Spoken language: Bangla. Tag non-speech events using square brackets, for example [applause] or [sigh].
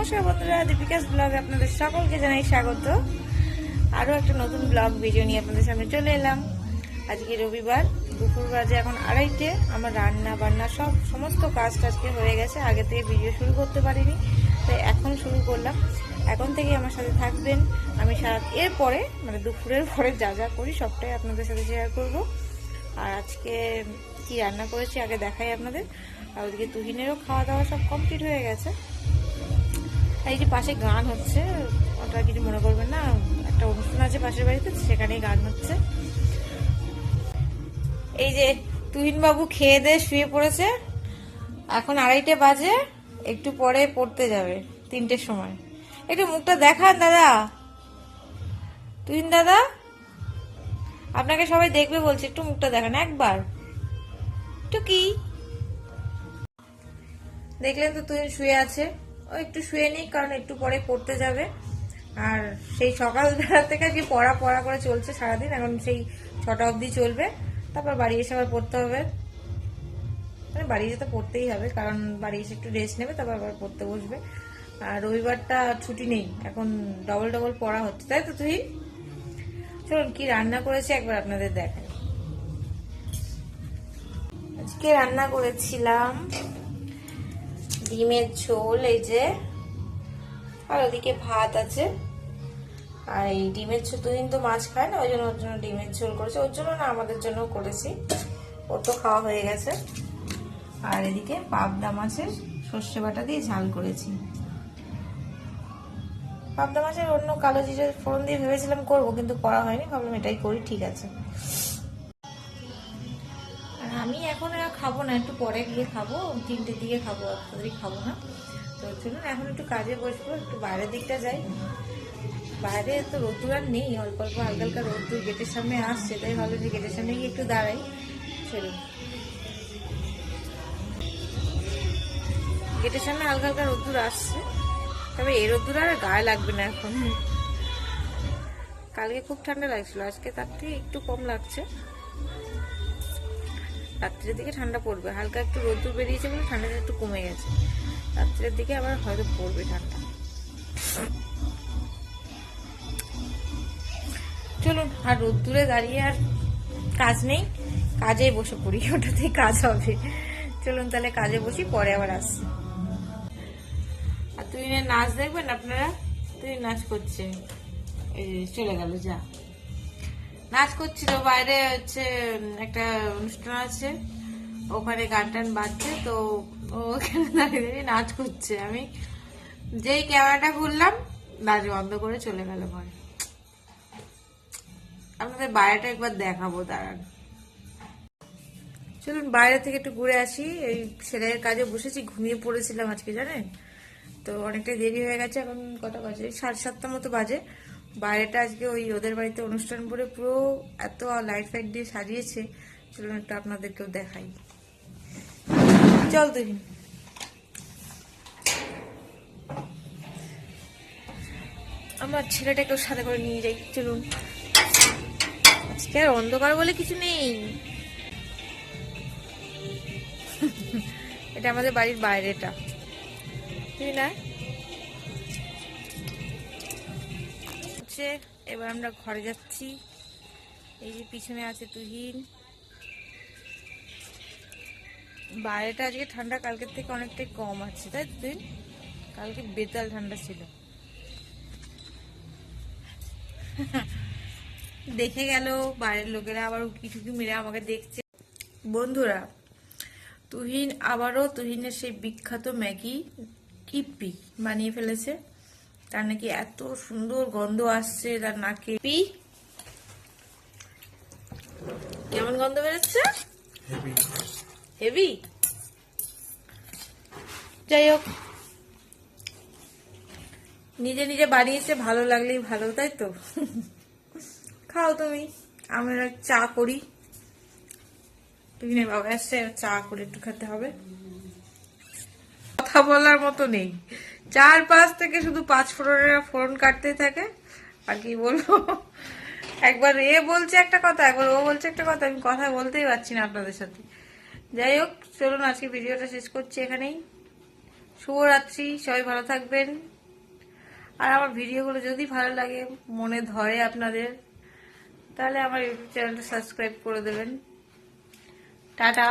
নমস্কার বন্ধুরা, দীপিকাস ব্লগে আপনাদের সকলকে জানাই স্বাগত। আরও একটা নতুন ব্লগ ভিডিও নিয়ে আপনাদের সামনে চলে এলাম। আজকে রবিবার, দুপুর বাজে এখন আড়াইটে। আমার রান্না বান্না সব সমস্ত কাজ টাজকে হয়ে গেছে। আগে থেকে ভিডিও শুরু করতে পারিনি, তাই এখন শুরু করলাম। এখন থেকে আমার সাথে থাকবেন। আমি সারা এরপরে মানে দুপুরের পরে যা যা করি সবটাই আপনাদের সাথে শেয়ার করব। আর আজকে কি রান্না করেছি আগে দেখাই আপনাদের। আর ওদিকে তুহিনেরও খাওয়া দাওয়া সব কমপ্লিট হয়ে গেছে। আর এই যে পাশে গান হচ্ছে ওটা কিছু মনে করবেন না। একটা অনুষ্ঠান আছে পাশের বাড়িতে, সেখানেই গান হচ্ছে। এই যে তুহিন বাবু খেয়ে দিয়ে শুয়ে পড়েছে। এখন আড়াইটে বাজে, একটু পরে পড়তে যাবে, তিনটের সময়। একটু মুখটা দেখান, দাদা। তুহিন দাদা, আপনাকে সবাই দেখবে বলছে, একটু মুখটা দেখান, একবার। একটু কি? দেখলেন তো তুহিন শুয়ে আছে। ও একটু শুয়ে নিই, কারণ একটু পরে পড়তে যাবে। আর সেই সকালবেলা থেকে কি পড়া পড়া করে চলছে সারাদিন, এখন সেই ছটা অবধি চলবে। তারপর বাড়ি এসে আবার পড়তে হবে। মানে বাড়ি যেতে পড়তেই হবে, কারণ বাড়ি এসে একটু রেস্ট নেবে, তারপর আবার পড়তে বসবে। আর রবিবারটা ছুটি নেই, এখন ডবল ডবল পড়া হচ্ছে, তাই তো তুই? চলুন, কি রান্না করেছি একবার আপনাদের দেখেন আজকে রান্না করেছিলাম ডিমের ঝোল, এই যে। আর ওদিকে ভাত আছে। আর এই ডিমের ঝোল, দুদিন তো মাছ খায় না, ওই জন্য ওর জন্য ডিমের ঝোল করেছে। ওর জন্য না, আমাদের জন্য করেছি। ওর তো খাওয়া হয়ে গেছে। আর এদিকে পাবদা মাছের সর্ষে বাটা দিয়ে ঝাল করেছি। পাবদা মাছের অন্য কালো জিরে ফোড়ন দিয়ে ভেবেছিলাম করব, কিন্তু করা হয়নি। ভাবলাম এটাই করি, ঠিক আছে। আমি এখন আর খাব না, একটু পরে গিয়ে খাব তিনটের দিকে খাব তাড়াতাড়ি খাব না। তো চলুন, এখন একটু কাজে বসবো, একটু বাইরের দিকটা যাই। বাইরে তো রোদ্দুর আর নেই, অল্প অল্প হালকা হালকা রোদ্দুর গেটের সামনে আসছে, তাই ভালো যে গেটের সামনে গিয়ে একটু দাঁড়াই, চলুন। গেটের সামনে হালকা হালকা রোদ্দুর আসছে, তবে এই রোদ্দুর আর গায়ে লাগবে না এখন। কালকে খুব ঠান্ডা লাগছিল, আজকে তার থেকে একটু কম লাগছে। রাত্রের দিকে ঠান্ডা পড়বে। হালকা একটু রোদ্দুর বেরিয়েছে বলে ঠান্ডাটা একটু কমে গেছে। রাত্রের দিকে আবার হয়তো পড়বে ঠান্ডা। চলুন, আর রোদ্দুরে দাঁড়িয়ে আর কাজ নেই। কাজে বসে পড়ি, ওটাতেই কাজ হবে। চলুন তাহলে কাজে বসি, পরে আবার আসছি। আর তুই নাচ দেখবেন আপনারা? তুই নাচ করছে। এই চলে গেল, যা। নাচ করছিল, বাইরে হচ্ছে একটা অনুষ্ঠান আছে, ওখানে গান টান বাজছে, তো ওখানে দাঁড়িয়ে দাঁড়িয়ে নাচ করছে। আমি যেই ক্যামেরাটা খুললাম নাচ বন্ধ করে চলে গেল ঘরে। আপনাদের বাইরেটা একবার দেখাবো, দাঁড়ান। চলুন, বাইরে থেকে একটু ঘুরে আসি। এই সেলাইয়ের কাজে বসেছি, ঘুমিয়ে পড়েছিলাম আজকে, জানেন? তো অনেকটাই দেরি হয়ে গেছে, এখন কটা বাজে? সাড়ে সাতটা মতো বাজে। বাইরেটা আজকে ওই ওদের বাড়িতে অনুষ্ঠান করে পুরো এত লাইট ফাইট দিয়ে সাজিয়েছে। চলুন একটু আপনাদেরকেও দেখাই। চল তুই আমার ছেলেটাকেও সাথে করে নিয়ে যাই, চলুন। আজকে আর অন্ধকার বলে কিছু নেই। [laughs] এটা আমাদের বাড়ির বাইরেটা। তুই না? হচ্ছে, এবার আমরা ঘরে যাচ্ছি। এই যে পিছনে আছে তুহিন। বাইরেটা আজকে ঠান্ডা, কালকের থেকে অনেকটাই কম আছে, তাই তো তুহিন? কালকে বেতাল ঠান্ডা ছিল। দেখে গেল, বাইরের লোকেরা আবার উকি ঠুকি মেরে আমাকে দেখছে। বন্ধুরা, তুহিন আবারও, তুহিনের সেই বিখ্যাত ম্যাগি কিপি বানিয়ে ফেলেছে। তার নাকি এত সুন্দর গন্ধ আসছে তার নাকে। পি? কেমন গন্ধ বেরোচ্ছে? হেভি যাই হোক। নিজে নিজে বানিয়েছে ভালো লাগলেই ভালো তাই তো? খাও তুমি। আমরা চা করি। তুহিনের বাবা আসছে চা করে একটু খেতে হবে। কথা বলার মতো নেই। চার পাঁচ থেকে শুধু পাঁচ ফোড়নেরা ফোড়ন কাটতে থাকে। আর কি বলব? একবার এ বলছে একটা কথা, একবার ও বলছে একটা কথা, আমি কথা বলতেই পারছি না আপনাদের সাথে। যাই হোক, চলুন আজকে ভিডিওটা শেষ করছি এখানেই। শুভরাত্রি, সবাই ভালো থাকবেন। আর আমার ভিডিওগুলো যদি ভালো লাগে, মনে ধরে আপনাদের, তাহলে আমার ইউটিউব চ্যানেলটা সাবস্ক্রাইব করে দেবেন। টাটা।